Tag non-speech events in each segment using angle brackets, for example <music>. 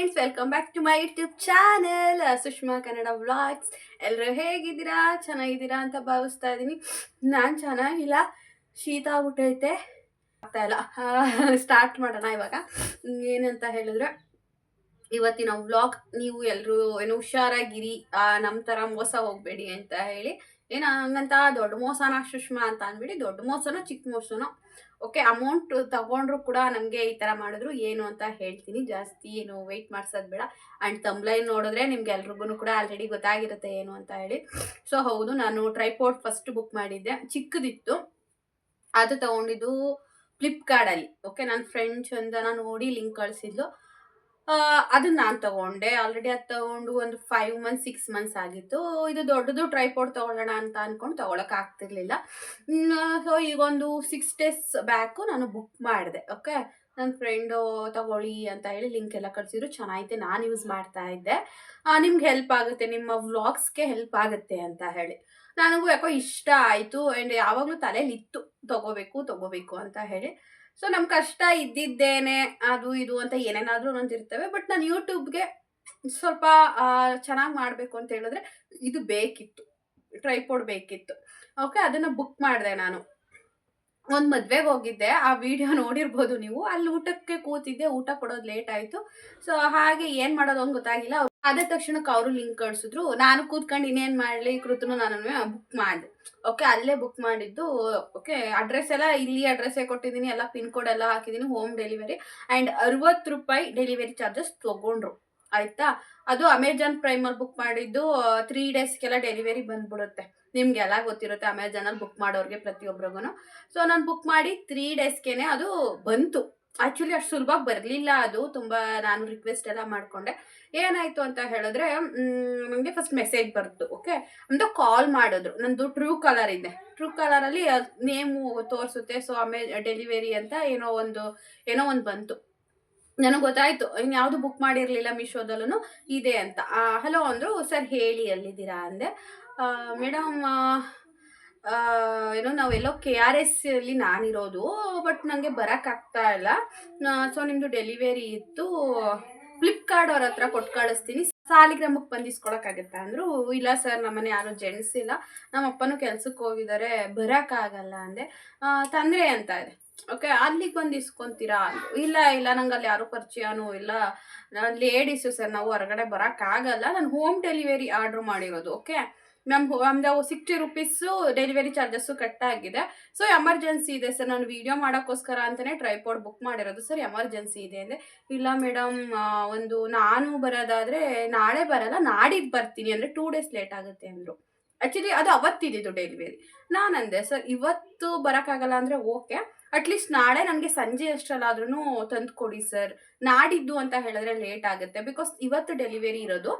Friends welcome back to my YouTube channel Sushma Kannada vlogs ಎಲ್ಲರೂ ಹೇಗಿದ್ದೀರಾ? ಚೆನ್ನಾಗಿದ್ದೀರಾ ಅಂತ ಭಾವಿಸ್ತಾ ಇದ್ದೀನಿ. ನಾನು ಚೆನ್ನಾಗಿಲ್ಲ. ಶೀತ ಆಗ್ಬಿಟ್ಟೈತೆ. ಆಗ್ತಾ ಇಲ್ಲ. ಸ್ಟಾರ್ಟ್ ಮಾಡೋಣ ಇವಾಗ. ಏನಂತ ಹೇಳಿದ್ರೆ, ಇವತ್ತಿನ ವ್ಲಾಗ್ ನೀವು ಎಲ್ಲರೂ ಏನು ಹುಷಾರಾಗಿರಿ ನಮ್ಮ ಥರ ಮೋಸ ಹೋಗಬೇಡಿ ಅಂತ ಹೇಳಿ. ಏನೋ ಹಂಗಂತ, ದೊಡ್ಡ ಮೋಸನ ಸುಷ್ಮಾ ಅಂತ ಅಂದ್ಬಿಡಿ, ದೊಡ್ಡ ಮೋಸನೋ, ಚಿಕ್ಕ ಮೋಸನೋ ಓಕೆ ಅಮೌಂಟ್ ತಗೊಂಡ್ರು ಕೂಡ ನಮಗೆ ಈ ಥರ ಮಾಡಿದ್ರು. ಏನು ಅಂತ ಹೇಳ್ತೀನಿ. ಜಾಸ್ತಿ ಏನು ವೆಯ್ಟ್ ಮಾಡ್ಸೋದು ಬೇಡ. ಆ್ಯಂಡ್ ತಂಬ್ಲೈನ್ ನೋಡಿದ್ರೆ ನಿಮ್ಗೆ ಎಲ್ರಿಗೂ ಕೂಡ ಆಲ್ರೆಡಿ ಗೊತ್ತಾಗಿರುತ್ತೆ ಏನು ಅಂತ ಹೇಳಿ. ಸೊ ಹೌದು, ನಾನು ಟ್ರೈಪೋರ್ಟ್ ಫಸ್ಟ್ ಬುಕ್ ಮಾಡಿದ್ದೆ. ಚಿಕ್ಕದಿತ್ತು. ಅದು ತಗೊಂಡಿದ್ದು ಫ್ಲಿಪ್ಕಾರ್ಟಲ್ಲಿ ಓಕೆ ನನ್ನ ಫ್ರೆಂಡ್ ಚಂದನ ನೋಡಿ ಲಿಂಕ್ ಕಳಿಸಿದ್ಲು. ಅದನ್ನ ನಾನು ತಗೊಂಡೆ. ಆಲ್ರೆಡಿ ಅದು ತಗೊಂಡು ಒಂದು ಫೈವ್ ಮಂತ್ಸ್ ಸಿಕ್ಸ್ ಮಂತ್ಸ್ ಆಗಿತ್ತು. ಇದು ದೊಡ್ಡದು ಟ್ರೈಪೋಡ್ ತಗೊಳ್ಳೋಣ ಅಂತ ಅಂದ್ಕೊಂಡು ತಗೊಳಕ್ ಆಗ್ತಿರ್ಲಿಲ್ಲ. ಸೊ ಈಗೊಂದು ಸಿಕ್ಸ್ ಡೇಸ್ ಬ್ಯಾಕು ನಾನು ಬುಕ್ ಮಾಡಿದೆ ಓಕೆ ನನ್ನ ಫ್ರೆಂಡು ತಗೊಳ್ಳಿ ಅಂತ ಹೇಳಿ ಲಿಂಕ್ ಎಲ್ಲ ಕಳಿಸಿದ್ರು. ಚೆನ್ನಾಗಿದೆ ನಾನು ಯೂಸ್ ಮಾಡ್ತಾ ಇದ್ದೆ. ನಿಮ್ಗೆ ಹೆಲ್ಪ್ ಆಗುತ್ತೆ, ನಿಮ್ಮ ವ್ಲಾಗ್ಸ್ಗೆ ಹೆಲ್ಪ್ ಆಗುತ್ತೆ ಅಂತ ಹೇಳಿ. ನನಗೂ ಯಾಕೋ ಇಷ್ಟ ಆಯಿತು ಆ್ಯಂಡ್ ಯಾವಾಗಲೂ ತಲೆಯಲ್ಲಿ ಇತ್ತು ತಗೋಬೇಕು ತಗೋಬೇಕು ಅಂತ ಹೇಳಿ. ಸೊ ನಮ್ಮ ಕಷ್ಟ ಇದ್ದಿದ್ದೇನೆ, ಅದು ಇದು ಅಂತ ಏನೇನಾದರೂ ಒಂದೊಂದು ಇರ್ತವೆ. ಬಟ್ ನಾನು ಯೂಟ್ಯೂಬ್ಗೆ ಸ್ವಲ್ಪ ಚೆನ್ನಾಗಿ ಮಾಡಬೇಕು ಅಂತ ಹೇಳಿದ್ರೆ ಇದು ಬೇಕಿತ್ತು. ಟ್ರೈಪೋಡ್ ಬೇಕಿತ್ತು. ಓಕೆ ಅದನ್ನು ಬುಕ್ ಮಾಡಿದೆ ನಾನು. ಒಂದು ಮದ್ವೆಗೆ ಹೋಗಿದ್ದೆ, ಆ ವಿಡಿಯೋ <laughs> ನೋಡಿರ್ಬೋದು ನೀವು. ಅಲ್ಲಿ ಊಟಕ್ಕೆ ಕೂತಿದ್ದೆ, ಊಟ ಕೊಡೋದು ಲೇಟ್ ಆಯಿತು. ಸೊ ಹಾಗೆ ಏನು ಮಾಡೋದು ಅಂತ ಗೊತ್ತಾಗಿಲ್ಲ. ಅದೇ ತಕ್ಷಣಕ್ಕೆ ಅವರು ಲಿಂಕ್ ಕಳ್ಸಿದ್ರು. ನಾನು ಕೂತ್ಕೊಂಡು ಇನ್ನೇನು ಮಾಡ್ಲಿ, ಕೃತನು ನಾನು ಬುಕ್ ಮಾಡಿದೆ. ಓಕೆ ಅಲ್ಲೇ ಬುಕ್ ಮಾಡಿದ್ದು. ಓಕೆ ಅಡ್ರೆಸ್ ಎಲ್ಲ ಇಲ್ಲಿ ಅಡ್ರೆಸ್ಸೇ ಕೊಟ್ಟಿದ್ದೀನಿ. ಎಲ್ಲ ಪಿನ್ ಕೋಡ್ ಎಲ್ಲ ಹಾಕಿದ್ದೀನಿ ಹೋಮ್ ಡೆಲಿವರಿ ಆ್ಯಂಡ್ ಅರವತ್ತು ರೂಪಾಯಿ ಡೆಲಿವರಿ ಚಾರ್ಜಸ್ ತೊಗೊಂಡ್ರು. ಆಯಿತಾ? ಅದು ಅಮೆಜಾನ್ ಪ್ರೈಮಲ್ಲಿ ಬುಕ್ ಮಾಡಿದ್ದು ತ್ರೀ ಡೇಸ್ಗೆಲ್ಲ ಡೆಲಿವರಿ ಬಂದ್ಬಿಡುತ್ತೆ. ನಿಮಗೆಲ್ಲ ಗೊತ್ತಿರುತ್ತೆ ಅಮೆಜಾನಲ್ಲಿ ಬುಕ್ ಮಾಡೋರಿಗೆ ಪ್ರತಿಯೊಬ್ಬರಿಗೂ ಸೊ ನಾನು ಬುಕ್ ಮಾಡಿ ತ್ರೀ ಡೇಸ್ಗೆ ಅದು ಬಂತು. ಆ್ಯಕ್ಚುಲಿ ಅಷ್ಟು ಸುಲಭ ಬರಲಿಲ್ಲ ಅದು. ತುಂಬ ನಾನು ರಿಕ್ವೆಸ್ಟ್ ಎಲ್ಲ ಮಾಡಿಕೊಂಡೆ. ಏನಾಯಿತು ಅಂತ ಹೇಳಿದ್ರೆ ನನಗೆ ಫಸ್ಟ್ ಮೆಸೇಜ್ ಬರ್ತು ಓಕೆ ಅಂತ ಕಾಲ್ ಮಾಡಿದ್ರು. ನಂದು ಟ್ರೂ ಕಲರ್ ಇದೆ. ಟ್ರೂ ಕಲರಲ್ಲಿ ನೇಮು ತೋರಿಸುತ್ತೆ. ಸೊ ಆಮೇಲೆ ಡೆಲಿವರಿ ಅಂತ ಏನೋ ಒಂದು ಏನೋ ಒಂದು ಬಂತು. ನನಗೆ ಗೊತ್ತಾಯ್ತು ಇನ್ಯಾವುದೂ ಯಾವುದು ಬುಕ್ ಮಾಡಿರಲಿಲ್ಲ ಮೀಶೋದಲ್ಲೂ ಇದೆ ಅಂತ. ಹಲೋ ಅಂದರು, ಸರ್ ಹೇಳಿ ಎಲ್ಲಿದ್ದೀರಾ? ಅಂದೆ. ಮೇಡಮ್ ಏನೋ ನಾವೆಲ್ಲೋ ಕೆ ಆರ್ ಎಸ್ ಅಲ್ಲಿ ನಾನಿರೋದು, ಬಟ್ ನನಗೆ ಬರೋಕ್ಕಾಗ್ತಾ ಇಲ್ಲ. ಸೊ ನಿಮ್ಮದು ಡೆಲಿವರಿ ಇತ್ತು. ಫ್ಲಿಪ್ಕಾರ್ಟ್ ಅವ್ರ ಹತ್ರ ಕೊಟ್ಟು ಕಳಿಸ್ತೀನಿ. ಸಾಲಿಗ್ರಾಮಕ್ಕೆ ಬಂದು ಅಂದರು. ಇಲ್ಲ ಸರ್ ನಮ್ಮನೆ ಯಾರು ಜೆಂಟ್ಸ್ ಇಲ್ಲ. ನಮ್ಮ ಅಪ್ಪನೂ ಕೆಲ್ಸಕ್ಕೆ ಹೋಗಿದ್ದಾರೆ ಬರೋಕ್ಕಾಗಲ್ಲ ಅಂದೆ. ತೊಂದರೆ? ಅಂತ ಇದೆ. ಓಕೆ ಅಲ್ಲಿಗೆ ಬಂದು ಇಸ್ಕೊಂತೀರಾ? ಇಲ್ಲ ಇಲ್ಲ ನಂಗೆ ಅಲ್ಲಿ ಯಾರು ಪರಿಚಯನೂ ಇಲ್ಲ. ಲೇಡೀಸು ಸರ್, ನಾವು ಹೊರಗಡೆ ಬರೋಕ್ಕಾಗಲ್ಲ ನಾನು ಹೋಮ್ ಡೆಲಿವರಿ ಆರ್ಡ್ರ್ ಮಾಡಿರೋದು ಓಕೆ ಮ್ಯಾಮ್ ನಮ್ದು ಸಿಕ್ಸ್ಟಿ ರುಪೀಸು ಡೆಲಿವರಿ ಚಾರ್ಜಸ್ಸು ಆಗಿದೆ. ಸೊ ಎಮರ್ಜೆನ್ಸಿ ಇದೆ ಸರ್. ನಾನು ವೀಡಿಯೋ ಮಾಡೋಕ್ಕೋಸ್ಕರ ಅಂತಲೇ ಟ್ರೈಪೋರ್ಡ್ ಬುಕ್ ಮಾಡಿರೋದು ಸರ್. ಎಮರ್ಜೆನ್ಸಿ ಇದೆ ಅಂದರೆ ಇಲ್ಲ ಮೇಡಮ್ ಒಂದು ನಾನು ಬರೋದಾದರೆ ನಾಳೆ ಬರಲ್ಲ ನಾಡಿದ್ದು ಬರ್ತೀನಿ ಅಂದರೆ ಟೂ ಡೇಸ್ ಲೇಟ್ ಆಗುತ್ತೆ ಅಂದರು. ಆ್ಯಕ್ಚುಲಿ ಅದು ಅವತ್ತಿದ್ದು ಡೆಲಿವರಿ ನಾನು ಅಂದೆ ಸರ್, ಇವತ್ತು ಬರೋಕ್ಕಾಗಲ್ಲ ಅಂದರೆ ಓಕೆ ಅಟ್ಲೀಸ್ಟ್ ನಾಳೆ ನನಗೆ ಸಂಜೆ ಅಷ್ಟರಲ್ಲಾದ್ರೂ ತಂದು ಕೊಡಿ ಸರ್ ನಾಡಿದ್ದು ಅಂತ ಹೇಳಿದ್ರೆ ಲೇಟ್ ಆಗುತ್ತೆ ಬಿಕಾಸ್ ಇವತ್ತು ಡೆಲಿವರಿ ಇರೋದು.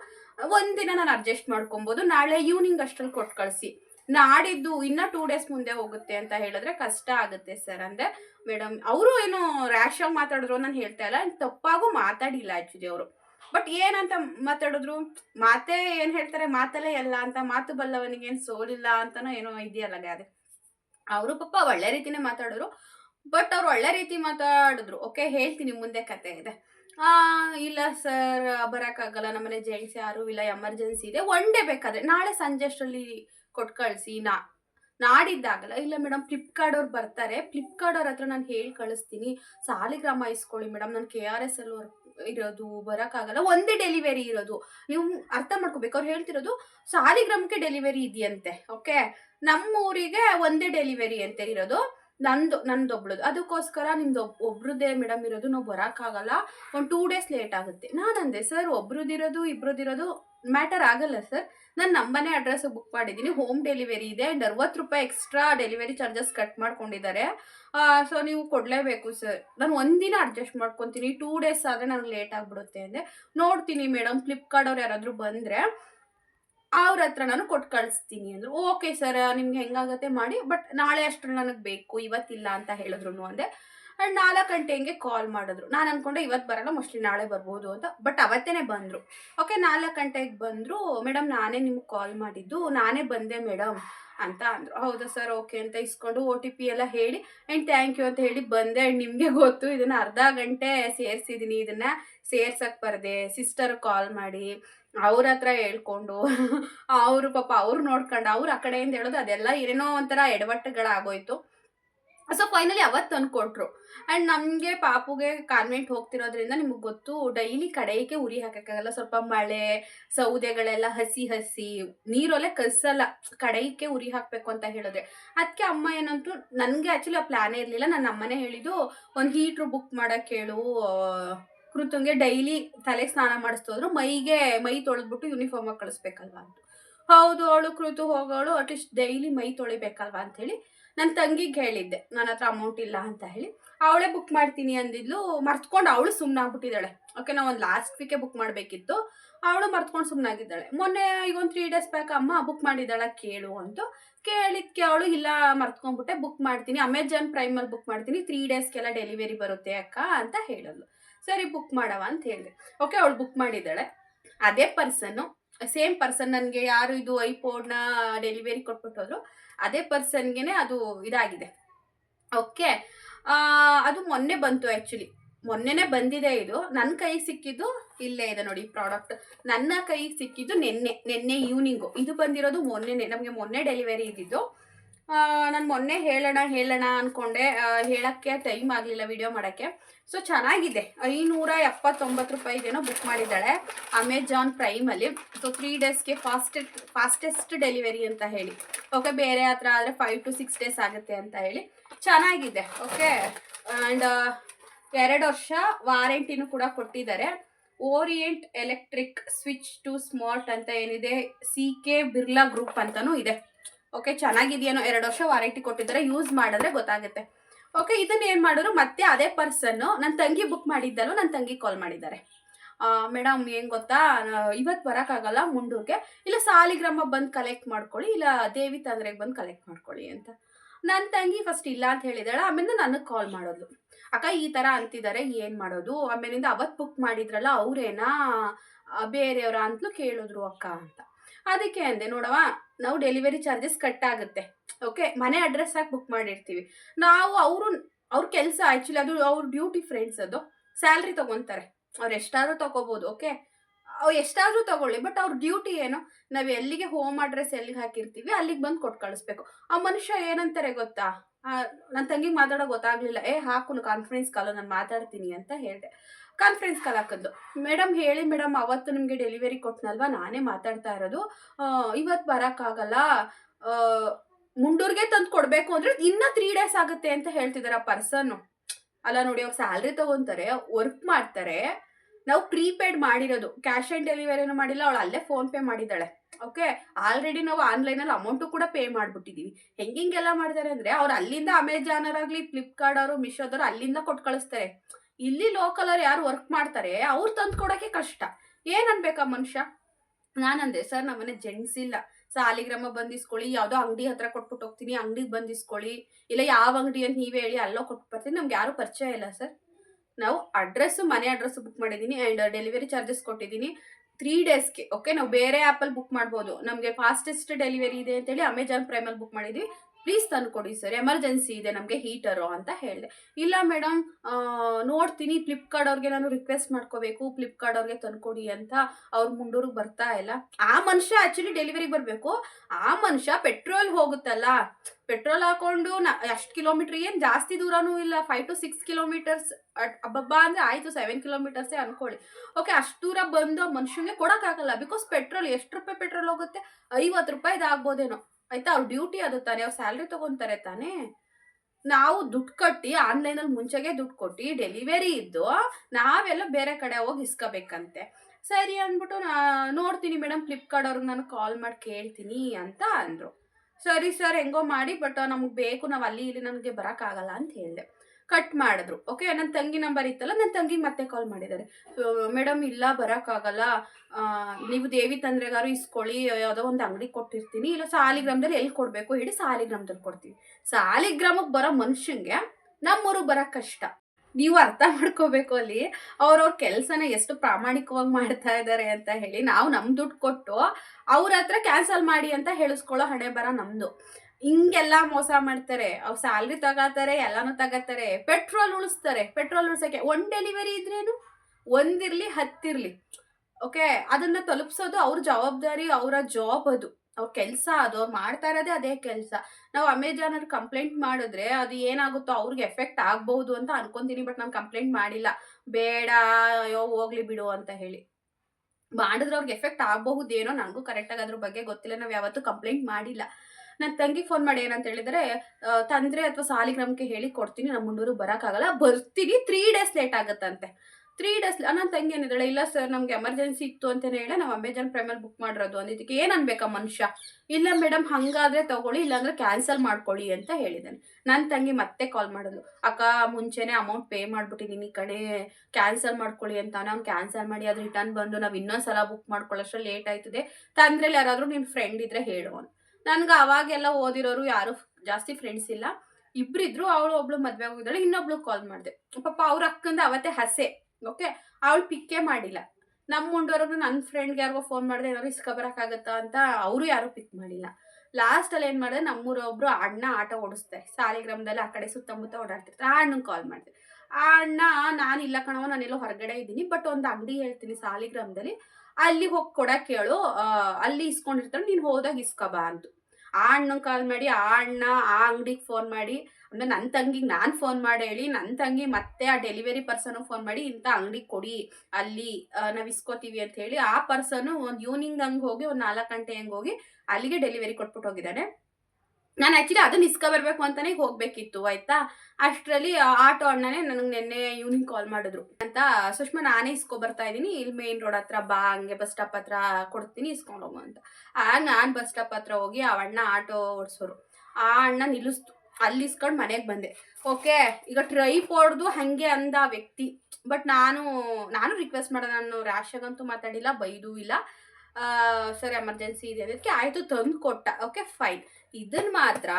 ಒಂದಿನ ನಾನು ಅಡ್ಜಸ್ಟ್ ಮಾಡ್ಕೊಬೋದು. ನಾಳೆ ಈವ್ನಿಂಗ್ ಅಷ್ಟರಲ್ಲಿ ಕೊಟ್ಟು ಕಳಿಸಿ. ನಾಡಿದ್ದು ಇನ್ನೂ ಟೂ ಡೇಸ್ ಮುಂದೆ ಹೋಗುತ್ತೆ ಅಂತ ಹೇಳಿದ್ರೆ ಕಷ್ಟ ಆಗುತ್ತೆ ಸರ್ ಅಂದರೆ ಮೇಡಮ್ ಅವರು ಏನು ರ್ಯಾಶಾಗಿ ಮಾತಾಡಿದ್ರು ನಾನು ಹೇಳ್ತಾ ಇಲ್ಲ. ತಪ್ಪಾಗೂ ಮಾತಾಡಿಲ್ಲ ಆ್ಯಕ್ಚುಲಿ ಅವರು. ಬಟ್ ಏನಂತ ಮಾತಾಡಿದ್ರು? ಮಾತೇ ಏನು ಹೇಳ್ತಾರೆ? ಮಾತಲ್ಲೇ ಎಲ್ಲ ಅಂತ, ಮಾತು ಬಲ್ಲವನಿಗೆ ಏನು ಸೋಲಿಲ್ಲ ಅಂತನೋ ಏನೋ ಇದೆಯಲ್ಲ ಗಾದೆ. ಅವರು ಪಾಪ ಒಳ್ಳೆ ರೀತಿನೇ ಮಾತಾಡಿದ್ರು ಬಟ್ ಅವ್ರು ಒಳ್ಳೆ ರೀತಿ ಮಾತಾಡಿದ್ರು. ಓಕೆ ಹೇಳ್ತೀನಿ, ಮುಂದೆ ಕತೆ ಇದೆ. ಇಲ್ಲ ಸರ್ ಬರೋಕ್ಕಾಗಲ್ಲ. ನಮ್ಮನೆ ಜೆಂಟ್ಸ್ ಯಾರು ಇಲ್ಲ ಎಮರ್ಜೆನ್ಸಿ ಇದೆ. ಒನ್ ಡೇ ಬೇಕಾದರೆ, ನಾಳೆ ಸಂಜೆ ಅಷ್ಟರಲ್ಲಿ ಕೊಟ್ಟು ನಾ, ನಾಡಿದ್ದಾಗಲ್ಲ. ಇಲ್ಲ ಮೇಡಮ್ ಫ್ಲಿಪ್ಕಾರ್ಟ್ ಅವ್ರು ಬರ್ತಾರೆ. ಫ್ಲಿಪ್ಕಾರ್ಟ್ ಅವ್ರ ಹತ್ರ ನಾನು ಹೇಳಿ ಕಳಿಸ್ತೀನಿ. ಸಾಲಿಗ್ರಾಮ ಇಸ್ಕೊಳ್ಳಿ ಮೇಡಮ್ ನಾನು ಕೆ ಆರ್ ಎಸ್ ಅಲ್ಲಿ ವರ್ಕ್ ಇರೋದು, ಬರೋಕ್ಕಾಗಲ್ಲ. ಒಂದೇ ಡೆಲಿವರಿ ಇರೋದು. ನೀವು ಅರ್ಥ ಮಾಡ್ಕೋಬೇಕು. ಅವ್ರು ಹೇಳ್ತಿರೋದು, ಸಾಲಿಗ್ರಾಮಕ್ಕೆ ಡೆಲಿವರಿ ಇದೆಯಂತೆ. ಓಕೆ ನಮ್ಮೂರಿಗೆ ಒಂದೇ ಡೆಲಿವರಿ ಅಂತ ಇರೋದು. ನಂದು ನಂದು ಒಬ್ಳದು ಅದಕ್ಕೋಸ್ಕರ ನಿಮ್ದು ಒಬ್, ಒಬ್ರದ್ದೇ ಮೇಡಮ್ ಇರೋದು, ನಾವು ಬರೋಕ್ಕಾಗಲ್ಲ. ಒಂದು ಟೂ ಡೇಸ್ ಲೇಟ್ ಆಗುತ್ತೆ. ನಾನು ಸರ್, ಒಬ್ರದಿರೋದು, ಇಬ್ರದಿರೋದು ಮ್ಯಾಟರ್ ಆಗಲ್ಲ, ಸರ್. ನಾನು ನಮ್ಮನೆ ಅಡ್ರೆಸ್ ಬುಕ್ ಮಾಡಿದ್ದೀನಿ ಹೋಮ್ ಡೆಲಿವರಿ ಇದೆ. ಆ್ಯಂಡ್ ಅರವತ್ತು ರೂಪಾಯಿ ಎಕ್ಸ್ಟ್ರಾ ಡೆಲಿವರಿ ಚಾರ್ಜಸ್ ಕಟ್ ಮಾಡ್ಕೊಂಡಿದ್ದಾರೆ. ಸೊ ನೀವು ಕೊಡಲೇಬೇಕು, ಸರ್. ನಾನು ಒಂದಿನ ಅಡ್ಜಸ್ಟ್ ಮಾಡ್ಕೊತೀನಿ. ಟೂ ಡೇಸ್ ಆದರೆ ನನಗೆ ಲೇಟ್ ಆಗಿಬಿಡುತ್ತೆ ಅಂದರೆ ನೋಡ್ತೀನಿ ಮೇಡಮ್. ಫ್ಲಿಪ್ಕಾರ್ಟ್ ಅವ್ರು ಯಾರಾದರೂ ಬಂದರೆ ಅವ್ರ ಹತ್ರ ನಾನು ಕೊಟ್ಟು ಕಳಿಸ್ತೀನಿ ಅಂದರು. ಓಕೆ ಸರ್ ನಿಮ್ಗೆ ಹೆಂಗಾಗತ್ತೆ ಮಾಡಿ ಬಟ್ ನಾಳೆ ಅಷ್ಟರಲ್ಲಿ ನನಗೆ ಬೇಕು, ಇವತ್ತಿಲ್ಲ ಅಂತ ಹೇಳಿದ್ರು ಅಂದೆ. ಆ್ಯಂಡ್ ನಾಲ್ಕು ಗಂಟೆ ಹಿಂಗೆ ಕಾಲ್ ಮಾಡಿದ್ರು. ನಾನು ಅಂದ್ಕೊಂಡೆ ಇವತ್ತು ಬರಲ್ಲ ಮೋಸ್ಟ್ಲಿ ನಾಳೆ ಬರ್ಬೋದು ಅಂತ. ಬಟ್ ಅವತ್ತೇ ಬಂದರು. ಓಕೆ ನಾಲ್ಕು ಗಂಟೆಗೆ ಬಂದರು. ಮೇಡಮ್ ನಾನೇ ನಿಮ್ಗೆ ಕಾಲ್ ಮಾಡಿದ್ದು. ನಾನೇ ಬಂದೆ ಮೇಡಮ್ ಅಂತ ಅಂದರು. ಹೌದಾ ಸರ್ ಓಕೆ ಅಂತ ಇಸ್ಕೊಂಡು ಒ ಟಿ ಪಿ ಎಲ್ಲ ಹೇಳಿ ಆ್ಯಂಡ್ ಥ್ಯಾಂಕ್ ಯು ಅಂತ ಹೇಳಿ ಬಂದೆ. ಆ್ಯಂಡ್ ನಿಮಗೆ ಗೊತ್ತು, ಇದನ್ನು ಅರ್ಧ ಗಂಟೆ ಸೇರಿಸಿದ್ದೀನಿ ಇದನ್ನು ಸೇರ್ಸಕ್ಕೆ ಬರದೆ. ಸಿಸ್ಟರ್ ಕಾಲ್ ಮಾಡಿ, ಅವ್ರ ಹತ್ರ ಹೇಳ್ಕೊಂಡು, ಅವರು ಪಾಪ ಅವ್ರು ನೋಡ್ಕೊಂಡು, ಅವ್ರು ಆ ಕಡೆಯಿಂದ ಹೇಳೋದು ಅದೆಲ್ಲ ಏನೇನೋ ಒಂಥರ ಎಡವಟ್ಟುಗಳಾಗೋಯ್ತು. ಸೊ ಫೈನಲಿ ಅವತ್ತು ತಂದುಕೊಟ್ರು ಆ್ಯಂಡ್ ನಮಗೆ ಪಾಪುಗೆ ಕಾನ್ವೆಂಟ್ ಹೋಗ್ತಿರೋದ್ರಿಂದ ನಿಮಗೆ ಗೊತ್ತು ಡೈಲಿ ಕಡೆಗೆ ಉರಿ ಹಾಕೋಕ್ಕಾಗಲ್ಲ ಸ್ವಲ್ಪ ಮಳೆ, ಸೌದೆಗಳೆಲ್ಲ ಹಸಿ ಹಸಿ ನೀರೊಲೆ ಕಸಲ್ಲ ಕಡೆಗೆ ಉರಿ ಹಾಕಬೇಕು ಅಂತ ಹೇಳಿದ್ರೆ. ಅದಕ್ಕೆ ಅಮ್ಮ ಏನಂತೂ ನನಗೆ ಆ್ಯಕ್ಚುಲಿ ಆ ಪ್ಲ್ಯಾನೇ ಇರಲಿಲ್ಲ. ನನ್ನ ಅಮ್ಮನೇ ಹೇಳಿದ್ದು, ಒಂದು ಹೀಟ್ರು ಬುಕ್ ಮಾಡೋಕ್ಕೆ ಹೇಳು ಕೃತಂಗೆ ಡೈಲಿ ತಲೆ ಸ್ನಾನ ಮಾಡಿಸ್ತೋದ್ರು ಮೈಗೆ, ಮೈ ತೊಳೆದ್ಬಿಟ್ಟು ಯೂನಿಫಾರ್ಮಾಗಿ ಕಳಿಸ್ಬೇಕಲ್ವಾ ಅಂತ. ಹೌದು, ಅವಳು ಕೃತು ಹೋಗೋಳು ಅಟ್ಲೀಸ್ಟ್ ಡೈಲಿ ಮೈ ತೊಳಿಬೇಕಲ್ವಾ ಅಂಥೇಳಿ ನನ್ನ ತಂಗಿಗೆ ಹೇಳಿದ್ದೆ ನನ್ನ ಹತ್ರ ಅಮೌಂಟ್ ಇಲ್ಲ ಅಂತ ಹೇಳಿ. ಅವಳೇ ಬುಕ್ ಮಾಡ್ತೀನಿ ಅಂದಿದ್ಲು, ಮರ್ತ್ಕೊಂಡು ಅವಳು ಸುಮ್ಮನಾಗ್ಬಿಟ್ಟಿದ್ದಾಳೆ ಓಕೆ ನಾವು ಒಂದು ಲಾಸ್ಟ್ ವೀಕೆ ಬುಕ್ ಮಾಡಬೇಕಿತ್ತು. ಅವಳು ಮರ್ತ್ಕೊಂಡು ಸುಮ್ಮನಾಗಿದ್ದಾಳೆ ಮೊನ್ನೆ ಈಗ ಒಂದು ತ್ರೀ ಡೇಸ್ ಬ್ಯಾಕ್ ಅಮ್ಮ ಬುಕ್ ಮಾಡಿದ್ದಾಳ, ಕೇಳು ಅಂತ. ಕೇಳಿದ್ಕೆ ಅವಳು, ಇಲ್ಲ, ಮರ್ತ್ಕೊಂಡ್ಬಿಟ್ಟೆ ಬುಕ್ ಮಾಡ್ತೀನಿ. ಅಮೆಜಾನ್ ಪ್ರೈಮಲ್ಲಿ ಬುಕ್ ಮಾಡ್ತೀನಿ. ತ್ರೀ ಡೇಸ್ಗೆಲ್ಲ ಡೆಲಿವರಿ ಬರುತ್ತೆ ಅಕ್ಕ ಅಂತ ಹೇಳಿದ್ಲು. ಸರಿ ಬುಕ್ ಮಾಡವ ಅಂತ ಹೇಳಿದೆ. ಓಕೆ ಅವಳು ಬುಕ್ ಮಾಡಿದ್ದಾಳೆ. ಅದೇ ಪರ್ಸನ್ನು ಸೇಮ್ ಪರ್ಸನ್ ನನಗೆ ಯಾರು ಇದು ಐಫೋನ್ನ ಡೆಲಿವರಿ ಕೊಟ್ಬಿಟ್ಟೋದ್ರು. ಅದೇ ಪರ್ಸನ್ಗೆ ಅದು ಇದಾಗಿದೆ. ಓಕೆ? ಅದು ಮೊನ್ನೆ ಬಂತು ಆ್ಯಕ್ಚುಲಿ ಮೊನ್ನೆನೇ ಬಂದಿದೆ ಇದು. ನನ್ನ ಕೈಗೆ ಸಿಕ್ಕಿದ್ದು ಇಲ್ಲೇ ಇದೆ ನೋಡಿ ಪ್ರಾಡಕ್ಟ್. ನನ್ನ ಕೈಗೆ ಸಿಕ್ಕಿದ್ದು ನಿನ್ನೆ ನಿನ್ನೆ ಈವ್ನಿಂಗು ಇದು ಬಂದಿರೋದು ಮೊನ್ನೆನೆ. ನಮಗೆ ಮೊನ್ನೆ ಡೆಲಿವರಿ ಇದ್ದಿದ್ದು. ನಾನು ಮೊನ್ನೆ ಹೇಳೋಣ ಹೇಳೋಣ ಅಂದ್ಕೊಂಡೆ ಹೇಳೋಕ್ಕೆ ಟೈಮ್ ಆಗಲಿಲ್ಲ ವಿಡಿಯೋ ಮಾಡೋಕ್ಕೆ. ಸೊ ಚೆನ್ನಾಗಿದೆ. ಐನೂರ ಎಪ್ಪತ್ತೊಂಬತ್ತು ರೂಪಾಯಿಗೇನೋ ಬುಕ್ ಮಾಡಿದ್ದಾಳೆ ಅಮೆಜಾನ್ ಪ್ರೈಮಲ್ಲಿ ಸೊ ತ್ರೀ ಡೇಸ್ಗೆ ಫಾಸ್ಟೆಸ್ಟ್ ಫಾಸ್ಟೆಸ್ಟ್ ಡೆಲಿವರಿ ಅಂತ ಹೇಳಿ. ಓಕೆ ಬೇರೆ ಹತ್ರ ಆದರೆ ಫೈವ್ ಟು ಸಿಕ್ಸ್ ಡೇಸ್ ಆಗುತ್ತೆ ಅಂತ ಹೇಳಿ. ಚೆನ್ನಾಗಿದೆ. ಓಕೆ ಆ್ಯಂಡ್ ಎರಡು ವರ್ಷ ವಾರಂಟಿನೂ ಕೂಡ ಕೊಟ್ಟಿದ್ದಾರೆ. Orient electric switch to smart ಅಂತ ಏನಿದೆ? ಸಿ ಕೆ ಬಿರ್ಲಾ ಗ್ರೂಪ್ ಅಂತಲೂ ಇದೆ. ಓಕೆ ಚೆನ್ನಾಗಿದೆಯೇನೋ ಎರಡು ವರ್ಷ ವಾರಂಟಿ ಕೊಟ್ಟಿದ್ದಾರೆ ಯೂಸ್ ಮಾಡಿದ್ರೆ ಗೊತ್ತಾಗುತ್ತೆ. ಓಕೆ ಇದನ್ನ ಏನು ಮಾಡಿದ್ರು, ಮತ್ತೆ ಅದೇ ಪರ್ಸನ್ನು ನನ್ನ ತಂಗಿ ಬುಕ್ ಮಾಡಿದ್ದಲ್ಲೂ ನನ್ನ ತಂಗಿ ಕಾಲ್ ಮಾಡಿದ್ದಾರೆ. ಮೇಡಮ್ ಏನು ಗೊತ್ತಾ ಇವತ್ತು ಬರೋಕ್ಕಾಗಲ್ಲ ಮುಂಡೂರಿಗೆ. ಇಲ್ಲ, ಸಾಲಿಗ್ರಾಮ ಬಂದು ಕಲೆಕ್ಟ್ ಮಾಡ್ಕೊಳ್ಳಿ, ಇಲ್ಲ, ದೇವಿ ತಂದ್ರೆಗೆ ಬಂದು ಕಲೆಕ್ಟ್ ಮಾಡ್ಕೊಳ್ಳಿ ಅಂತ. ನನ್ನ ತಂಗಿ ಫಸ್ಟ್ ಇಲ್ಲ ಅಂತ ಹೇಳಿದಾಳೆ, ಆಮೇಲೆ ನನಗೆ ಕಾಲ್ ಮಾಡೋದು ಅಕ್ಕ, ಈ ಥರ ಅಂತಿದ್ದಾರೆ ಏನು ಮಾಡೋದು? ಆಮೇಲಿಂದ ಅವತ್ತು ಬುಕ್ ಮಾಡಿದ್ರಲ್ಲ, ಅವರೇನಾ ಬೇರೆಯವರ ಅಂತಲೂ ಕೇಳಿದ್ರು ಅಕ್ಕ ಅಂತ. ಅದಕ್ಕೆ ಅಂದೆ ನೋಡವ ನಾವು ಡೆಲಿವರಿ ಚಾರ್ಜಸ್ ಕಟ್ ಆಗುತ್ತೆ ಓಕೆ ಮನೆ ಅಡ್ರೆಸ್ ಹಾಕಿ ಬುಕ್ ಮಾಡಿರ್ತೀವಿ. ನಾವು ಅವರು, ಅವ್ರ ಕೆಲಸ ಆ್ಯಕ್ಚುಲಿ ಅದು ಅವ್ರ ಡ್ಯೂಟಿ ಫ್ರೆಂಡ್ಸ್ ಅದು. ಸ್ಯಾಲ್ರಿ ತಗೊಂತಾರೆ. ಅವ್ರು ಎಷ್ಟಾದ್ರೂ ತೊಗೋಬೋದು ಓಕೆ ಅವ್ರು ಎಷ್ಟಾದ್ರೂ ತಗೊಳ್ಳಿ ಬಟ್ ಅವ್ರ ಡ್ಯೂಟಿ ಏನು? ನಾವು ಎಲ್ಲಿಗೆ ಹೋಮ್ ಅಡ್ರೆಸ್ ಎಲ್ಲಿಗೆ ಹಾಕಿರ್ತೀವಿ, ಅಲ್ಲಿಗೆ ಬಂದು ಕೊಟ್ಟು ಕಳಿಸ್ಬೇಕು. ಆ ಮನುಷ್ಯ ಏನಂತಾರೆ ಗೊತ್ತಾ? ನನ್ನ ತಂಗಿಗೆ ಮಾತಾಡೋ ಗೊತ್ತಾಗ್ಲಿಲ್ಲ. ಏ, ಹಾಕು ಕಾನ್ಫರೆನ್ಸ್ ಕಾಲು ನಾನು ಮಾತಾಡ್ತೀನಿ ಅಂತ ಹೇಳಿದೆ. ಕಾನ್ಫರೆನ್ಸ್ ಕಾಲ್ ಹಾಕಿದ್ಲು ಮೇಡಮ್ ಹೇಳಿ ಮೇಡಮ್ ಅವತ್ತು ನಿಮಗೆ ಡೆಲಿವರಿ ಕೊಟ್ಟನಲ್ವಾ ನಾನೇ ಮಾತಾಡ್ತಾ ಇರೋದು. ಇವತ್ತು ಬರೋಕ್ಕಾಗಲ್ಲ. ಮುಂಡೂರ್ಗೆ ತಂದು ಕೊಡಬೇಕು ಅಂದರೆ ಇನ್ನೂ ತ್ರೀ ಡೇಸ್ ಆಗುತ್ತೆ ಅಂತ ಹೇಳ್ತಿದ್ದಾರೆ ಆ ಪರ್ಸನ್ನು ಅಲ್ಲ ನೋಡಿ, ಅವ್ರು ಸ್ಯಾಲ್ರಿ ತಗೊಂತಾರೆ ವರ್ಕ್ ಮಾಡ್ತಾರೆ. ನಾವು ಪ್ರೀಪೇಡ್ ಮಾಡಿರೋದು. ಕ್ಯಾಶ್ ಆನ್ ಡೆಲಿವರಿನೂ ಮಾಡಿಲ್ಲ, ಅವಳು ಅಲ್ಲೇ ಫೋನ್ ಪೇ ಮಾಡಿದ್ದಾಳೆ. ಓಕೆ ಆಲ್ರೆಡಿ ನಾವು ಆನ್ಲೈನಲ್ಲಿ ಅಮೌಂಟು ಕೂಡ ಪೇ ಮಾಡಿಬಿಟ್ಟಿದ್ದೀವಿ ಹೆಂಗೆ ಹಿಂಗೆಲ್ಲ ಮಾಡ್ತಾರೆ ಅಂದರೆ ಅವ್ರು ಅಲ್ಲಿಂದ ಅಮೆಜಾನರಾಗಲಿ ಫ್ಲಿಪ್ಕಾರ್ಟ್ ಅವರು ಮಿಶೋದವರು ಅಲ್ಲಿಂದ ಕೊಟ್ಟು ಕಳಿಸ್ತಾರೆ. ಇಲ್ಲಿ ಲೋಕಲರ್ ಯಾರು ವರ್ಕ್ ಮಾಡ್ತಾರೆ, ಅವ್ರು ತಂದು ಕೊಡೋಕ್ಕೆ ಕಷ್ಟ. ಏನ್ ಅನ್ಬೇಕಾ ಮನುಷ್ಯ? ನಾನಂದೆ, ಸರ್ ನಮ್ಮನೆ ಜೆಂಟ್ಸ್ ಇಲ್ಲ. ಸಾಲಿಗ್ರಾಮ ಬಂದಿಸ್ಕೊಳ್ಳಿ, ಯಾವುದೋ ಅಂಗಡಿ ಹತ್ರ ಕೊಟ್ಬಿಟ್ಟು ಹೋಗ್ತೀನಿ, ಅಂಗಡಿಗೆ ಬಂದಿಸ್ಕೊಳ್ಳಿ. ಇಲ್ಲ ಯಾವ ಅಂಗಡಿ ಅಂತ ನೀವೇ ಹೇಳಿ ಅಲ್ಲೋ ಕೊಟ್ಟು ಬರ್ತೀನಿ, ನಮ್ಗೆ ಯಾರೂ ಪರಿಚಯ ಇಲ್ಲ ಸರ್. ನಾವು ಅಡ್ರೆಸ್ಸು ಮನೆ ಅಡ್ರೆಸ್ ಬುಕ್ ಮಾಡಿದ್ದೀನಿ ಆ್ಯಂಡ್ ಡೆಲಿವರಿ ಚಾರ್ಜಸ್ ಕೊಟ್ಟಿದ್ದೀನಿ ತ್ರೀ ಡೇಸ್ಗೆ ಓಕೆ ನಾವು ಬೇರೆ ಆ್ಯಪಲ್ಲಿ ಬುಕ್ ಮಾಡ್ಬೋದು. ನಮಗೆ ಫಾಸ್ಟೆಸ್ಟ್ ಡೆಲಿವರಿ ಇದೆ ಅಂತೇಳಿ ಅಮೆಜಾನ್ ಪ್ರೈಮಲ್ಲಿ ಬುಕ್ ಮಾಡಿದ್ವಿ. ಪ್ಲೀಸ್ ತಂದು ಕೊಡಿ ಸರ್. ಎಮರ್ಜೆನ್ಸಿ ಇದೆ, ನಮಗೆ ಹೀಟರು ಅಂತ ಹೇಳಿದೆ. ಇಲ್ಲ ಮೇಡಮ್ ನೋಡ್ತೀನಿ ಫ್ಲಿಪ್ಕಾರ್ಟ್ ಅವ್ರಿಗೆ ನಾನು ರಿಕ್ವೆಸ್ಟ್ ಮಾಡ್ಕೋಬೇಕು ಫ್ಲಿಪ್ಕಾರ್ಟ್ ಅವ್ರಿಗೆ ತಂದ್ಕೊಡಿ ಅಂತ ಅವ್ರ ಮುಂಡೂರಿಗೆ ಬರ್ತಾ ಇಲ್ಲ. ಆ ಮನುಷ್ಯ ಆ್ಯಕ್ಚುಲಿ ಡೆಲಿವರಿಗೆ ಬರಬೇಕು. ಆ ಮನುಷ್ಯ ಪೆಟ್ರೋಲ್ ಹೋಗುತ್ತಲ್ಲ. ಪೆಟ್ರೋಲ್ ಹಾಕೊಂಡು ನ, ಅಷ್ಟು ಕಿಲೋಮೀಟ್ರ್ ಏನು ಜಾಸ್ತಿ ದೂರನೂ ಇಲ್ಲ. ಫೈವ್ ಟು ಸಿಕ್ಸ್ ಕಿಲೋಮೀಟರ್ಸ್ ಅಬ್ಬಬ್ಬ ಅಂದರೆ ಆಯಿತು ಸೆವೆನ್ ಕಿಲೋಮೀಟರ್ಸೇ ಅನ್ಕೊಳ್ಳಿ. ಓಕೆ ಅಷ್ಟು ದೂರ ಬಂದು ಮನುಷ್ಯನಿಗೆ ಕೊಡೋಕ್ಕಾಗಲ್ಲ. ಬಿಕಾಸ್ ಪೆಟ್ರೋಲ್ ಎಷ್ಟು ರೂಪಾಯಿ ಪೆಟ್ರೋಲ್ ಹೋಗುತ್ತೆ? ಐವತ್ತು ರೂಪಾಯಿದು ಆಗ್ಬೋದೇನೋ. ಆಯ್ತಾ? ಅವ್ರ ಡ್ಯೂಟಿ ಅದು ತಾನೇ, ಅವ್ರು ಸ್ಯಾಲ್ರಿ ತಗೊಂತಾರೆ ತಾನೇ? ನಾವು ದುಡ್ಡು ಕಟ್ಟಿ ಆನ್ಲೈನಲ್ಲಿ ಮುಂಚೆಗೆ ದುಡ್ಡು ಕೊಟ್ಟು ಡೆಲಿವರಿ ಇದ್ದು ನಾವೆಲ್ಲ ಬೇರೆ ಕಡೆ ಹೋಗಿ ಇಸ್ಕೋಬೇಕಂತೆ. ಸರಿ ಅಂದ್ಬಿಟ್ಟು ನಾ, ನೋಡ್ತೀನಿ ಮೇಡಮ್ ಫ್ಲಿಪ್ಕಾರ್ಟ್ ಅವ್ರಿಗೆ ನಾನು ಕಾಲ್ ಮಾಡಿ ಕೇಳ್ತೀನಿ ಅಂತ ಅಂದರು. ಸರಿ ಸರ್ ಹೆಂಗೋ ಮಾಡಿ ಬಟ್ ನಮಗೆ ಬೇಕು, ನಾವು ಅಲ್ಲಿ ಇಲ್ಲಿ ನನಗೆ ಬರೋಕ್ಕಾಗಲ್ಲ ಅಂತ ಹೇಳಿದೆ. ಕಟ್ ಮಾಡಿದ್ರು. ಓಕೆ ನನ್ನ ತಂಗಿ ನಂಬರ್ ಇತ್ತಲ್ಲ ನನ್ನ ತಂಗಿ ಮತ್ತೆ ಕಾಲ್ ಮಾಡಿದ್ದಾರೆ. ಮೇಡಮ್ ಇಲ್ಲ, ಬರೋಕ್ಕಾಗಲ್ಲ. ನೀವು ದೇವಿ ತಂದ್ರೆಗಾರು ಇಸ್ಕೊಳ್ಳಿ, ಯಾವುದೋ ಒಂದು ಅಂಗಡಿ ಕೊಟ್ಟಿರ್ತೀನಿ. ಇಲ್ಲ, ಸಾಲಿಗ್ರಾಮದಲ್ಲಿ ಎಲ್ಲಿ ಕೊಡಬೇಕು ಹೇಳಿ ಸಾಲಿಗ್ರಾಮದಲ್ಲಿ ಕೊಡ್ತೀವಿ. ಸಾಲಿಗ್ರಾಮಕ್ಕೆ ಬರೋ ಮನುಷ್ಯಂಗೆ ನಮ್ಮೂರು ಬರೋ ಕಷ್ಟ. ನೀವು ಅರ್ಥ ಮಾಡ್ಕೋಬೇಕು ಅಲ್ಲಿ. ಅವ್ರವ್ರ ಕೆಲಸನ ಎಷ್ಟು ಪ್ರಾಮಾಣಿಕವಾಗಿ ಮಾಡ್ತಾ ಇದ್ದಾರೆ ಅಂತ ಹೇಳಿ ನಾವು ನಮ್ಮ ದುಡ್ಡು ಕೊಟ್ಟು ಅವ್ರ ಹತ್ರ ಕ್ಯಾನ್ಸಲ್ ಮಾಡಿ ಅಂತ ಹೇಳಿಸ್ಕೊಳ್ಳೋ ಹಣೆ ಬರ ನಮ್ದು. ಹಿಂಗೆಲ್ಲ ಮೋಸ ಮಾಡ್ತಾರೆ, ಅವ್ರು ಸ್ಯಾಲ್ರಿ ತಗೋತಾರೆ, ಎಲ್ಲಾನು ತಗೋತಾರೆ ಪೆಟ್ರೋಲ್ ಉಳಿಸ್ತಾರೆ ಪೆಟ್ರೋಲ್ ಉಳ್ಸಕ್ಕೆ ಒನ್ ಡೆಲಿವರಿ ಇದ್ರೇನು? ಒಂದಿರಲಿ ಹತ್ತಿರಲಿ ಓಕೆ ಅದನ್ನ ತಲುಪಿಸೋದು ಅವ್ರ ಜವಾಬ್ದಾರಿ, ಅವರ ಜಾಬ್ ಅದು. ಅವ್ರ ಕೆಲಸ ಅದು, ಅವ್ರು ಮಾಡ್ತಾ ಇರೋದೇ ಅದೇ ಕೆಲಸ. ನಾವು ಅಮೆಜಾನ್ ಅಲ್ಲಿ ಕಂಪ್ಲೇಂಟ್ ಮಾಡಿದ್ರೆ ಅದು ಏನಾಗುತ್ತೋ ಅವ್ರಿಗೆ ಎಫೆಕ್ಟ್ ಆಗ್ಬಹುದು ಅಂತ ಅನ್ಕೊಂತೀನಿ ಬಟ್ ನಾನು ಕಂಪ್ಲೇಂಟ್ ಮಾಡಿಲ್ಲ. ಬೇಡ, ಅಯ್ಯೋ, ಹೋಗ್ಲಿ ಬಿಡು ಅಂತ ಹೇಳಿ. ಮಾಡಿದ್ರೆ ಅವ್ರಿಗೆ ಎಫೆಕ್ಟ್ ಆಗಬಹುದೇನೋ ನನಗೂ ಕರೆಕ್ಟಾಗಿ ಅದ್ರ ಬಗ್ಗೆ ಗೊತ್ತಿಲ್ಲ. ನಾವು ಯಾವತ್ತೂ ಕಂಪ್ಲೇಂಟ್ ಮಾಡಿಲ್ಲ. ನನ್ನ ತಂಗಿಗೆ ಫೋನ್ ಮಾಡಿ ಏನಂತ ಹೇಳಿದ್ರೆ ತಂದ್ರೆ ಅಥವಾ ಸಾಲಿಗ್ರಾಮಕ್ಕೆ ಹೇಳಿ ಕೊಡ್ತೀನಿ ನಮ್ಮ ಮುಂಡೂರು ಬರೋಕ್ಕಾಗಲ್ಲ, ಬರ್ತೀನಿ ತ್ರೀ ಡೇಸ್ ಲೇಟ್ ಆಗುತ್ತಂತೆ. ತ್ರೀ ಡೇಸ್ ನನ್ನ ತಂಗಿ ಏನಿದ್ದಾಳೆ, ಇಲ್ಲ ಸರ್ ನಮ್ಗೆ ಎಮರ್ಜೆನ್ಸಿ ಇತ್ತು ಅಂತಲೇ ಹೇಳಿ ನಾವು ಅಮೆಜಾನ್ ಪ್ರೈಮಲ್ಲಿ ಬುಕ್ ಮಾಡಿರೋದು, ಅಂದಿದ್ದಕ್ಕೆ ಏನು ಅನ್ಬೇಕಾ ಮನುಷ್ಯ? ಇಲ್ಲ ಮೇಡಮ್ ಹಂಗಾದ್ರೆ ತಗೊಳ್ಳಿ, ಇಲ್ಲಾಂದ್ರೆ ಕ್ಯಾನ್ಸಲ್ ಮಾಡ್ಕೊಳ್ಳಿ ಅಂತ ಹೇಳಿದ್ದಾನೆ ನನ್ನ ತಂಗಿ ಮತ್ತೆ ಕಾಲ್ ಮಾಡಿದ್ಲು. ಅಕ್ಕ, ಮುಂಚೆನೇ ಅಮೌಂಟ್ ಪೇ ಮಾಡ್ಬಿಟ್ಟಿದ್ದೀನಿ ಕಡೆ ಕ್ಯಾನ್ಸಲ್ ಮಾಡ್ಕೊಳ್ಳಿ ಅಂತ. ಅವ್ನು ಕ್ಯಾನ್ಸಲ್ ಮಾಡಿ, ಅದು ರಿಟರ್ನ್ ಬಂದು ನಾವು ಇನ್ನೊಂದ್ಸಲ ಬುಕ್ ಮಾಡ್ಕೊಳ್ಳೋಷ್ಟು ಲೇಟ್ ಆಯ್ತದೆ. ತಂದ್ರೆ ಯಾರಾದರೂ ನಿಮ್ಮ ಫ್ರೆಂಡ್ ಇದ್ರೆ ಹೇಳು ಅಂತ. ನನ್ಗೆ ಅವಾಗೆಲ್ಲ ಓದಿರೋರು ಯಾರು ಜಾಸ್ತಿ ಫ್ರೆಂಡ್ಸ್ ಇಲ್ಲ. ಇಬ್ಬರಿದ್ರು ಅವಳು ಒಬ್ಳು ಮದುವೆ ಹೋಗಿದ್ದಾಳೆ ಇನ್ನೊಬ್ಳು ಕಾಲ್ ಮಾಡಿದೆ. ಪಾಪ ಅವ್ರ ಅಕ್ಕಂದ ಅವತ್ತೇ ಹಸೆ ಓಕೆ ಅವಳು ಪಿಕ್ಕೇ ಮಾಡಿಲ್ಲ. ನಮ್ಮ ಮುಂಡೋರ್ಗು ನನ್ನ ಫ್ರೆಂಡ್ಗೆ ಯಾರಿಗೋ ಫೋನ್ ಮಾಡಿದೆ, ಏನಾದ್ರು ಇಸ್ಕ ಬರೋಕ್ಕಾಗತ್ತಾ ಅಂತ ಅವರು ಯಾರು ಪಿಕ್ ಮಾಡಿಲ್ಲ. ಲಾಸ್ಟಲ್ಲಿ ಏನು ಮಾಡಿದೆ, ನಮ್ಮೂರ ಒಬ್ರು ಅಣ್ಣ ಆಟ ಓಡಿಸ್ತಾರೆ ಸಾಲಿಗ್ರಾಮದಲ್ಲಿ ಆ ಕಡೆ ಸುತ್ತಮುತ್ತ ಓಡಾಡ್ತಿರ್ತಾರೆ. ಆ ಕಾಲ್ ಮಾಡಿದೆ. ಆ ಅಣ್ಣ ನಾನು ಇಲ್ಲ ಕಣವ ನಾನೆಲ್ಲೋ ಹೊರಗಡೆ ಇದ್ದೀನಿ ಬಟ್ ಒಂದು ಅಂಗಡಿ ಹೇಳ್ತೀನಿ ಸಾಲಿಗ್ರಾಮದಲ್ಲಿ. ಅಲ್ಲಿ ಹೋಗಿ ಕೊಡಕ್ಕೆ ಹೇಳು ಅಲ್ಲಿ ಇಸ್ಕೊಂಡಿರ್ತಾರೆ ನೀನು ಹೋದಾಗ ಇಸ್ಕೊಬಾ ಅಂತ. ಆ ಅಣ್ಣನ ಕಾಲ್ ಮಾಡಿ, ಆ ಅಣ್ಣ ಆ ಅಂಗಡಿಗೆ ಫೋನ್ ಮಾಡಿ, ಅಂದ್ರೆ ನನ್ನ ತಂಗಿಗೆ ನಾನು ಫೋನ್ ಮಾಡಿ ಹೇಳಿ ನನ್ನ ತಂಗಿ ಮತ್ತೆ ಆ ಡೆಲಿವರಿ ಪರ್ಸನ್ಗೆ ಫೋನ್ ಮಾಡಿ ಇಂಥ ಅಂಗಡಿಗೆ ಕೊಡಿ, ಅಲ್ಲಿ ನಾವು ಇಸ್ಕೋತೀವಿ ಅಂತ ಹೇಳಿ, ಆ ಪರ್ಸನು ಒಂದು ಈವ್ನಿಂಗ್ ಹಂಗೆ ಹೋಗಿ, ಒಂದು ನಾಲ್ಕು ಗಂಟೆ ಹಂಗೆ ಹೋಗಿ, ಅಲ್ಲಿಗೆ ಡೆಲಿವರಿ ಕೊಟ್ಬಿಟ್ಟು ಹೋಗಿದ್ದಾನೆ. ನಾನು ಆ್ಯಕ್ಚುಲಿ ಅದನ್ನ ಇಸ್ಕೊಬರ್ಬೇಕು ಅಂತಲೇ ಹೋಗಬೇಕಿತ್ತು, ಆಯ್ತಾ? ಅಷ್ಟರಲ್ಲಿ ಆಟೋ ಅಣ್ಣನೇ ನನಗೆ ನಿನ್ನೆ ಇವ್ನಿಂಗ್ ಕಾಲ್ ಮಾಡಿದ್ರು. ಅಂತ ಸುಷ್ಮಾ ನಾನೇ ಇಸ್ಕೊ ಬರ್ತಾ ಇದ್ದೀನಿ, ಇಲ್ಲಿ ಮೇನ್ ರೋಡ್ ಹತ್ರ ಬಾ, ಹಂಗೆ ಬಸ್ ಸ್ಟಾಪ್ ಹತ್ರ ಕೊಡ್ತೀನಿ, ಇಸ್ಕೊಂಡು ಹೋಗು ಅಂತ. ಆಗ ನಾನು ಬಸ್ ಸ್ಟಾಪ್ ಹತ್ರ ಹೋಗಿ ಆ ಅಣ್ಣ ಆಟೋ ಓಡಿಸೋರು. ಆ ಅಣ್ಣ ನಿಲ್ಲಿಸ್ತು. ಅಲ್ಲಿ ಇಸ್ಕೊಂಡು ಮನೆಗೆ ಬಂದೆ. ಓಕೆ, ಈಗ ಟ್ರೈ ಪೋಡ್ದು ಹಾಗೆ ಅಂದ ವ್ಯಕ್ತಿ. ಬಟ್ ನಾನು ನಾನು ರಿಕ್ವೆಸ್ಟ್ ಮಾಡೋದು, ನಾನು ರ್ಯಾಶಾಗಂತೂ ಮಾತಾಡಿಲ್ಲ, ಬೈದೂ ಇಲ್ಲ. ಸರ್ ಎಮರ್ಜೆನ್ಸಿ ಇದೆ, ಅದಕ್ಕೆ ಆಯಿತು ತಂದು ಕೊಟ್ಟ ಓಕೆ ಫೈನ್ ಇದನ್ನ ಮಾತ್ರ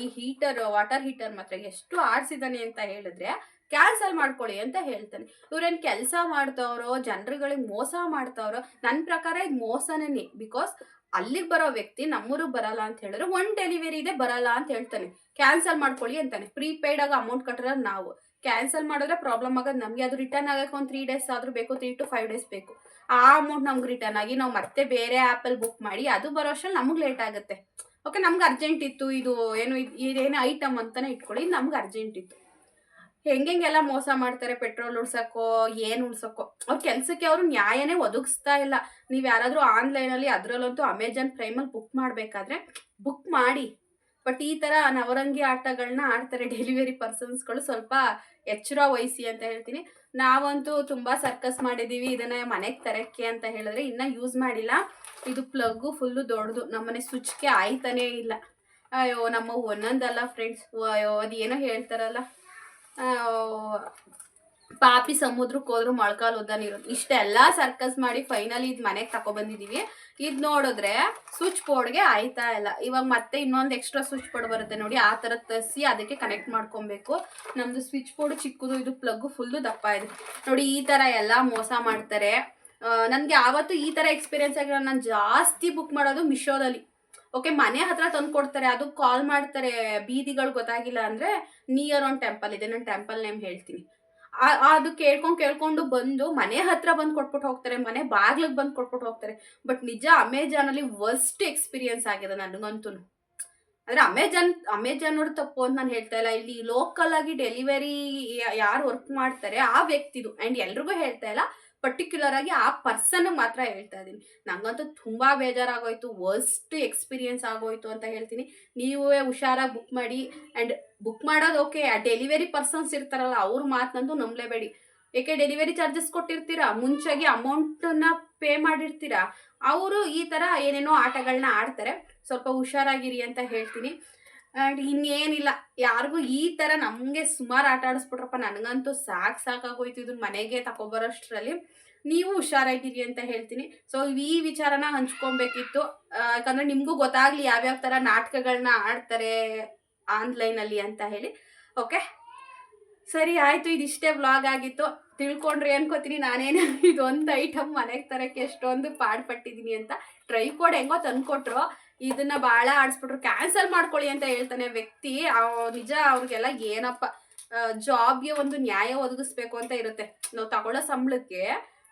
ಈ ಹೀಟರ್, ವಾಟರ್ ಹೀಟರ್ ಮಾತ್ರ ಎಷ್ಟು ಆರಿಸಿದಾನೆ ಅಂತ ಹೇಳಿದ್ರೆ ಕ್ಯಾನ್ಸಲ್ ಮಾಡ್ಕೊಳ್ಳಿ ಅಂತ ಹೇಳ್ತಾನೆ. ಇವ್ರೇನು ಕೆಲಸ ಮಾಡ್ತವ್ರೋ, ಜನರುಗಳಿಗೆ ಮೋಸ ಮಾಡ್ತವ್ರೋ ನನ್ನ ಪ್ರಕಾರ ಇದು ಮೋಸನೇ ಬಿಕಾಸ್ ಅಲ್ಲಿಗೆ ಬರೋ ವ್ಯಕ್ತಿ ನಮ್ಮೂರಿಗೆ ಬರಲ್ಲ ಅಂತ ಹೇಳಿದ್ರೆ ಒನ್ ಡೆಲಿವರಿ ಇದೆ ಬರಲ್ಲ ಅಂತ ಹೇಳ್ತಾನೆ. ಕ್ಯಾನ್ಸಲ್ ಮಾಡ್ಕೊಳ್ಳಿ ಅಂತಾನೆ. ಪ್ರೀಪೇಯ್ಡ್ ಆಗ ಅಮೌಂಟ್ ಕಟ್ಟಿರೋದು ನಾವು. ಕ್ಯಾನ್ಸಲ್ ಮಾಡಿದ್ರೆ ಪ್ರಾಬ್ಲಮ್ ಆಗೋದು ನಮಗೆ ಅದು ರಿಟರ್ನ್ ಆಗಕ್ಕೆ ಒಂದು ತ್ರೀ ಡೇಸ್ ಆದರೂ ಬೇಕು ತ್ರೀ ಟು ಫೈವ್ ಡೇಸ್ ಬೇಕು. ಆ ಅಮೌಂಟ್ ನಮ್ಗೆ ರಿಟರ್ನ್ ಆಗಿ ನಾವು ಮತ್ತೆ ಬೇರೆ ಆ್ಯಪಲ್ಲಿ ಬುಕ್ ಮಾಡಿ ಅದು ಬರೋ ಅಷ್ಟ್ರಲ್ಲಿ ನಮಗೆ ಲೇಟ್ ಆಗುತ್ತೆ. ಓಕೆ ನಮ್ಗೆ ಅರ್ಜೆಂಟ್ ಇತ್ತು, ಇದು ಏನು, ಇದ್- ಇದೇನು ಐಟಮ್ ಅಂತಲೇ ಇಟ್ಕೊಳ್ಳಿ ನಮ್ಗೆ ಅರ್ಜೆಂಟ್ ಇತ್ತು. ಹೆಂಗೆಲ್ಲ ಮೋಸ ಮಾಡ್ತಾರೆ ಪೆಟ್ರೋಲ್ ಉಳ್ಸಕ್ಕೋ ಏನು ಉಳ್ಸಕ್ಕೋ ಅವ್ರ ಕೆಲಸಕ್ಕೆ ಅವರು ನ್ಯಾಯನೇ ಒದಗಿಸ್ತಾ ಇಲ್ಲ. ನೀವು ಯಾರಾದರೂ ಆನ್ಲೈನಲ್ಲಿ ಅದರಲ್ಲಂತೂ ಅಮೆಜಾನ್ ಪ್ರೈಮಲ್ಲಿ ಬುಕ್ ಮಾಡಬೇಕಾದ್ರೆ ಬುಕ್ ಮಾಡಿ ಬಟ್ ಈ ತರ ನವರಂಗಿ ಆಟಗಳನ್ನ ಆಡ್ತಾರೆ <laughs> ಡೆಲಿವರಿ ಪರ್ಸನ್ಸ್ಗಳು ಸ್ವಲ್ಪ ಎಚ್ಚರ ವಹಿಸಿ ಅಂತ ಹೇಳ್ತೀನಿ. ನಾವಂತೂ ತುಂಬಾ ಸರ್ಕಸ್ ಮಾಡಿದೀವಿ, ಇದನ್ನ ಮನೆಗೆ ತರಕ್ಕೆ ಅಂತ ಹೇಳಿದ್ರೆ ಇನ್ನ ಯೂಸ್ ಮಾಡಿಲ್ಲ. ಇದು ಪ್ಲಗ್ಗು ಫುಲ್ಲು ದೊಡ್ಡದು, ನಮ್ಮನೆ ಸ್ವಿಚ್ಗೆ ಆಯ್ತಾನೇ ಇಲ್ಲ. ಅಯ್ಯೋ, ನಮ್ಮ ಒಂದೊಂದಲ್ಲ ಫ್ರೆಂಡ್ಸ್ ಅಯ್ಯೋ, ಅದೇನೋ ಹೇಳ್ತಾರಲ್ಲ. ಪಾಪಿ ಸಮುದ್ರಕ್ಕೆ ಹೋದ್ರು ಮೊಳಕಾಲು ಉದ್ದ ನೀರು ಇಷ್ಟೆಲ್ಲ ಸರ್ಕಸ್ ಮಾಡಿ ಫೈನಲಿ ಇದು ಮನೆಗೆ ತಗೊಬಂದಿದ್ದೀವಿ ಇದು ನೋಡಿದ್ರೆ ಸ್ವಿಚ್ ಬೋರ್ಡ್ಗೆ ಆಯ್ತಾ ಇಲ್ಲ. ಇವಾಗ ಮತ್ತೆ ಇನ್ನೊಂದು ಎಕ್ಸ್ಟ್ರಾ ಸ್ವಿಚ್ ಬೋರ್ಡ್ ಬರುತ್ತೆ ನೋಡಿ, ಆ ಥರ ತರಿಸಿ ಅದಕ್ಕೆ ಕನೆಕ್ಟ್ ಮಾಡ್ಕೊಬೇಕು. ನಮ್ಮದು ಸ್ವಿಚ್ ಬೋರ್ಡ್ ಚಿಕ್ಕದು, ಇದು ಪ್ಲಗ್ ಫುಲ್ಲು ದಪ್ಪ ಇದೆ. ನೋಡಿ, ಈ ಥರ ಎಲ್ಲ ಮೋಸ ಮಾಡ್ತಾರೆ. ನನಗೆ ಯಾವತ್ತು ಈ ಥರ ಎಕ್ಸ್ಪೀರಿಯನ್ಸ್ ಆಗಿರೋ ನಾನು ಜಾಸ್ತಿ ಬುಕ್ ಮಾಡೋದು ಮಿಶೋದಲ್ಲಿ ಓಕೆ ಮನೆ ಹತ್ರ ತಂದು ಕೊಡ್ತಾರೆ, ಅದು ಕಾಲ್ ಮಾಡ್ತಾರೆ ಬೀದಿಗಳು ಗೊತ್ತಾಗಿಲ್ಲ ಅಂದರೆ ನಿಯರ್ ಒಂದು ಟೆಂಪಲ್ ಇದೆ. ನಾನು ಟೆಂಪಲ್ ನೇಮ್ ಹೇಳ್ತೀನಿ. ಅದು ಕೇಳ್ಕೊಂಡು ಕೇಳ್ಕೊಂಡು ಬಂದು ಮನೆ ಹತ್ರ ಬಂದು ಕೊಟ್ಬಿಟ್ಟು ಹೋಗ್ತಾರೆ, ಮನೆ ಬಾಗ್ಲಿಗೆ ಬಂದು ಕೊಟ್ಬಿಟ್ಟು ಹೋಗ್ತಾರೆ. ಬಟ್ ನಿಜ ಅಮೆಜಾನಲ್ಲಿ ವರ್ಸ್ಟ್ ಎಕ್ಸ್ಪೀರಿಯನ್ಸ್ ಆಗಿದೆ ನನಗಂತೂ. ಅಂದರೆ ಅಮೆಜಾನ್ ಅಮೆಜಾನ್ ತಪ್ಪು ಅಂತ ನಾನು ಹೇಳ್ತಾ ಇಲ್ಲ. ಇಲ್ಲಿ ಲೋಕಲ್ ಆಗಿ ಡೆಲಿವರಿ ಯಾರು ವರ್ಕ್ ಮಾಡ್ತಾರೆ ಆ ವ್ಯಕ್ತಿದು. ಆ್ಯಂಡ್ ಎಲ್ರಿಗೂ ಹೇಳ್ತಾ ಇಲ್ಲ. ಪರ್ಟಿಕ್ಯುಲರ್ ಆಗಿ ಆ ಪರ್ಸನ್ ಮಾತ್ರ ಹೇಳ್ತಾ ಇದ್ದೀನಿ. ನಂಗಂತೂ ತುಂಬ ಬೇಜಾರಾಗೋಯ್ತು ವರ್ಸ್ಟ್ ಎಕ್ಸ್ಪೀರಿಯನ್ಸ್ ಆಗೋಯ್ತು ಅಂತ ಹೇಳ್ತೀನಿ. ನೀವೇ ಹುಷಾರಾಗಿ ಬುಕ್ ಮಾಡಿ ಆ್ಯಂಡ್ ಬುಕ್ ಮಾಡೋದು ಓಕೆ ಆ ಡೆಲಿವರಿ ಪರ್ಸನ್ಸ್ ಇರ್ತಾರಲ್ಲ, ಅವ್ರ ಮಾತಂತೂ ನಂಬಲೇಬೇಡಿ. ಏಕೆ ಡೆಲಿವರಿ ಚಾರ್ಜಸ್ ಕೊಟ್ಟಿರ್ತೀರಾ? ಮುಂಚಾಗಿ ಅಮೌಂಟನ್ನ ಪೇ ಮಾಡಿರ್ತೀರಾ? ಅವರು ಈ ಥರ ಏನೇನೋ ಆಟಗಳನ್ನ ಆಡ್ತಾರೆ. ಸ್ವಲ್ಪ ಹುಷಾರಾಗಿರಿ ಅಂತ ಹೇಳ್ತೀನಿ. ಆ್ಯಂಡ್ ಇನ್ನೇನಿಲ್ಲ, ಯಾರಿಗೂ ಈ ಥರ ನಮಗೆ ಸುಮಾರು ಆಟ ಆಡಿಸ್ಬಿಟ್ರಪ್ಪ, ನನಗಂತೂ ಸಾಕು ಸಾಕಾಗೋಯ್ತು ಇದನ್ನ ಮನೆಗೆ ತಗೊಬರೋಷ್ಟರಲ್ಲಿ ನೀವು ಹುಷಾರಾಗಿರಿ ಅಂತ ಹೇಳ್ತೀನಿ. ಸೊ ಈ ವಿಚಾರನ ಹಂಚ್ಕೊಬೇಕಿತ್ತು. ಯಾಕಂದ್ರೆ ನಿಮಗೂ ಗೊತ್ತಾಗ್ಲಿ ಯಾವ್ಯಾವ ಥರ ನಾಟಕಗಳನ್ನ ಆಡ್ತಾರೆ ಆನ್ಲೈನಲ್ಲಿ ಅಂತ ಹೇಳಿ. ಓಕೆ ಸರಿ, ಆಯ್ತು, ಇದಿಷ್ಟೇ ವ್ಲಾಗ್ ಆಗಿತ್ತು. ತಿಳ್ಕೊಂಡ್ರಿ ಅನ್ಕೋತೀನಿ, ನಾನೇನು <laughs> ಇದೊಂದು ಐಟಮ್ ಮನೆಗೆ ತರಕ್ಕೆ ಎಷ್ಟೊಂದು ಪಾಡ್ಪಟ್ಟಿದ್ದೀನಿ ಅಂತ. ಟ್ರೈ ಕೋಡ್ ಹೆಂಗೋ ತಂದ್ಕೊಟ್ರು. ಇದನ್ನ ಭಾಳ ಆಡಿಸ್ಬಿಟ್ರು. ಕ್ಯಾನ್ಸಲ್ ಮಾಡ್ಕೊಳ್ಳಿ ಅಂತ ಹೇಳ್ತಾನೆ ವ್ಯಕ್ತಿ. ನಿಜ ಅವ್ರಿಗೆಲ್ಲ ಏನಪ್ಪ ಜಾಬ್ಗೆ ಒಂದು ನ್ಯಾಯ ಒದಗಿಸ್ಬೇಕು ಅಂತ ಇರುತ್ತೆ. ನಾವು ತಗೊಳ್ಳೋ ಸಂಬಳಕ್ಕೆ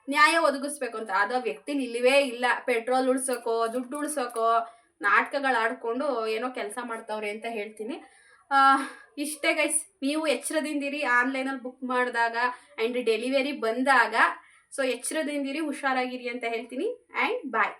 ನ್ಯಾಯ ಒದಗಿಸ್ಬೇಕು ಅಂತ. ಅದ ವ್ಯಕ್ತಿ ನಿಲ್ಲವೇ ಇಲ್ಲ. ಪೆಟ್ರೋಲ್ ಉಳ್ಸೋಕೋ, ದುಡ್ಡು ಉಳ್ಸೋಕೋ, ನಾಟಕಗಳು ಆಡ್ಕೊಂಡು ಏನೋ ಕೆಲಸ ಮಾಡ್ತಾವ್ರೆ ಅಂತ ಹೇಳ್ತೀನಿ. ಇಷ್ಟೇ ಗೈಸ್ ನೀವು ಎಚ್ಚರದಿಂದಿರಿ ಆನ್ಲೈನಲ್ಲಿ ಬುಕ್ ಮಾಡಿದಾಗ ಆ್ಯಂಡ್ ಡೆಲಿವರಿ ಬಂದಾಗ. ಸೊ ಎಚ್ಚರದಿಂದಿರಿ, ಹುಷಾರಾಗಿರಿ ಅಂತ ಹೇಳ್ತೀನಿ. ಆ್ಯಂಡ್ ಬಾಯ್